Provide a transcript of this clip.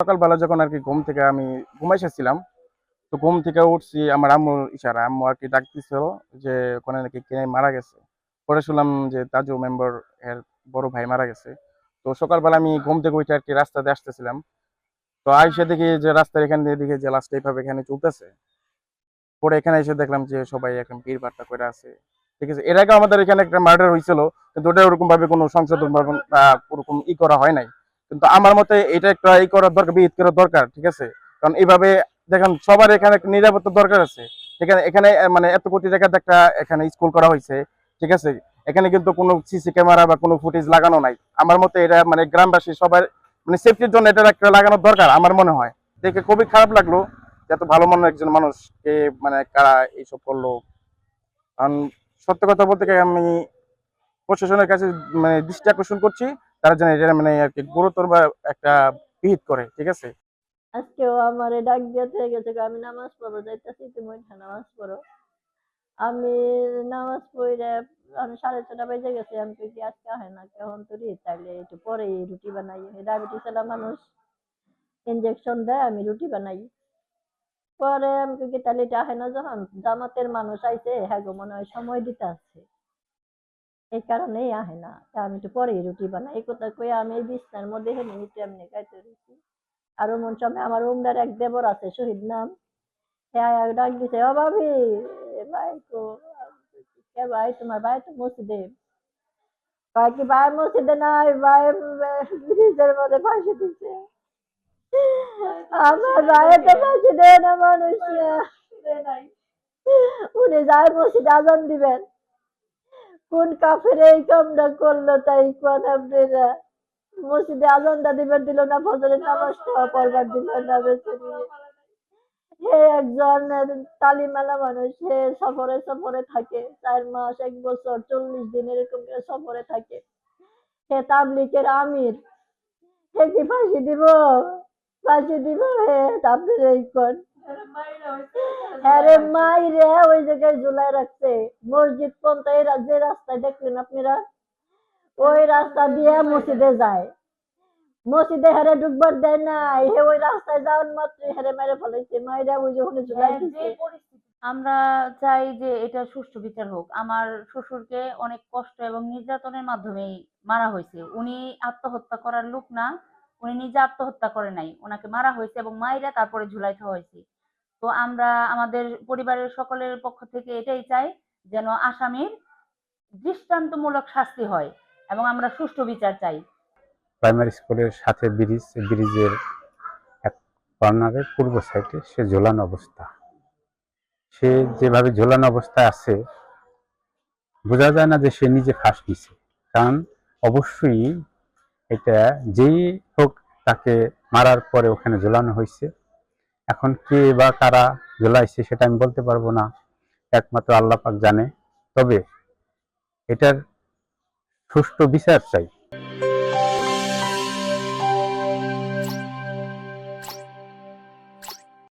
সকালবেলা যখন আর কি ঘুম থেকে আমি ঘুমাই এসেছিলাম তো ঘুম থেকে উঠছি আমার আম্মুর ইশারা। আম্মু আর কি ডাক দিছিল যে ওখানে নাকি কে মারা গেছে। পরে শুনলাম যে তাজু মেম্বার এর বড় ভাই মারা গেছে। তো সকালবেলা আমি ঘুম থেকে উঠে আর কি রাস্তাতে আসতেছিলাম। তো আইসে দেখি যে রাস্তার এখান দিয়ে দিকে যে লাস্ট এইভাবে এখানে চলতেছে। পরে এখানে এসে দেখলাম যে সবাই এখন ভিড় ভাট্টা করে আছে। ঠিক আছে, এর আগে আমাদের এখানে একটা মার্ডার হয়েছিল কিন্তু ওটা ওরকম ভাবে কোনো সংশোধন ওরকম ই করা হয় নাই। কিন্তু আমার মতে এটা একটা ই করার দরকার, বিহিত করার দরকার, ঠিক আছে? কারণ এইভাবে দেখেন, সবার এখানে একটা নিরাপত্তার দরকার আছে। এখানে এখানে মানে এত কোটি টাকার একটা এখানে স্কুল করা হয়েছে, ঠিক আছে? এখানে কিন্তু কোনো সিসি ক্যামেরা বা কোনো ফুটেজ লাগানো নাই। আমার মতে এটা মানে গ্রামবাসী সবার মানে সেফটির জন্য এটা একটা লাগানোর দরকার, আমার মনে হয়। দেখে খুবই খারাপ লাগল এত ভালো মনের একজন মানুষকে মানে কারা এইসব করল। কারণ সত্য কথা বলতে আমি প্রশাসনের কাছে মানে দৃষ্টি আকর্ষণ করছি। তারা যেন এটা মানে আর কি গুরুতর বা একটা বিহিত করে, ঠিক আছে? আজকেও আমার ডাক দিয়ে থেকে গেছে আমি নামাজ পড়ব যাইতেছি, তুমি নামাজ পড়ো। আমি নামাজ পড়ে আমি সাড়ে ছটা বেজে গেছে, আমি কই কি আজকে হয় না কেমন তো রে, তাইলে একটু পরে রুটি বানাই। ডায়াবেটিস এলা মানুষ ইনজেকশন দেয়, আমি রুটি বানাই। পরে আমি কি তাহলে এটা হয় না যখন? জামাতের মানুষ আইছে হ্যাঁ গো, মনে হয় সময় দিতে আছে এই কারণেই আহে না। আমি একটু পরে রুটি বানাই। এই কথা কই আমি এই বিছনার মধ্যে হেনে নিতে এমনি খাইতে রয়েছি আর মন সময় আমার উমরার এক দেবর আছে, শহীদ নাম। হ্যাঁ এক ডাক দিছে, ও ভাবি ভাই তো, কে ভাই? তোমার ভাই তো মসজিদে। ভাই কি ভাই মসজিদে নাই? ভাই, ব্রিজের মধ্যে ফাঁসি দিছে। আমার ভাই তো দেয় না, মানুষ। উনি যায় মসজিদে আজান দিবেন। কোন কাফের এই কামটা করল তাই কোন আপনারা? মসজিদে আজানটা দিবার দিল না, ফজরের নামাজটা পড়বার দিল না বেচারি হে একজন তালিমালা মানুষ সে সফরে সফরে থাকে, চার মাস, এক বছর, চল্লিশ দিন এরকম সফরে থাকে। হে তাবলিকের আমির, হে কি ফাঁসি দিব? ফাঁসি দিব হে তাবলির এই কোন। আরে মাই ওই জায়গায় ঝুলাই রাখছে। মসজিদ পর্যন্ত যে রাস্তায় দেখলেন আপনারা ওই রাস্তা দিয়ে মসজিদে যায়। মসজিদে হেরে ঢুকবার দেয় না হে ওই রাস্তায় যাওয়ার মাত্র হেরে মেরে ফেলেছে মাইরা ওই যে ঝুলাই যে দিচ্ছে পরিস্থিতি। আমরা চাই যে এটা সুষ্ঠু বিচার হোক। আমার শ্বশুরকে অনেক কষ্ট এবং নির্যাতনের মাধ্যমেই মারা হয়েছে। উনি আত্মহত্যা করার লোক না। উনি নিজে আত্মহত্যা করে নাই। ওনাকে মারা হয়েছে এবং মাইরা তারপরে ঝুলাই দেওয়া হয়েছে। তো আমরা আমাদের পরিবারের সকলের পক্ষ থেকে এটাই চাই যেন আসামির দৃষ্টান্তমূলক শাস্তি হয় এবং আমরা সুষ্ঠু বিচার চাই। প্রাইমারি স্কুলের সাথে ব্রিজ, ব্রিজের এক কর্নারের পূর্ব সাইডে সে ঝোলানো অবস্থা। সে যেভাবে ঝোলানো অবস্থায় আছে, বোঝা যায় না যে সে নিজে ফাঁস নিছে কারণ অবশ্যই এটা যেই হোক তাকে মারার পরে ওখানে ঝোলানো হয়েছে। এখন কে বা কারা জ্বলাইছে সেটা আমি বলতে পারব না। একমাত্র আল্লাহ পাক জানে। তবে এটার সুষ্ঠু বিচার চাই।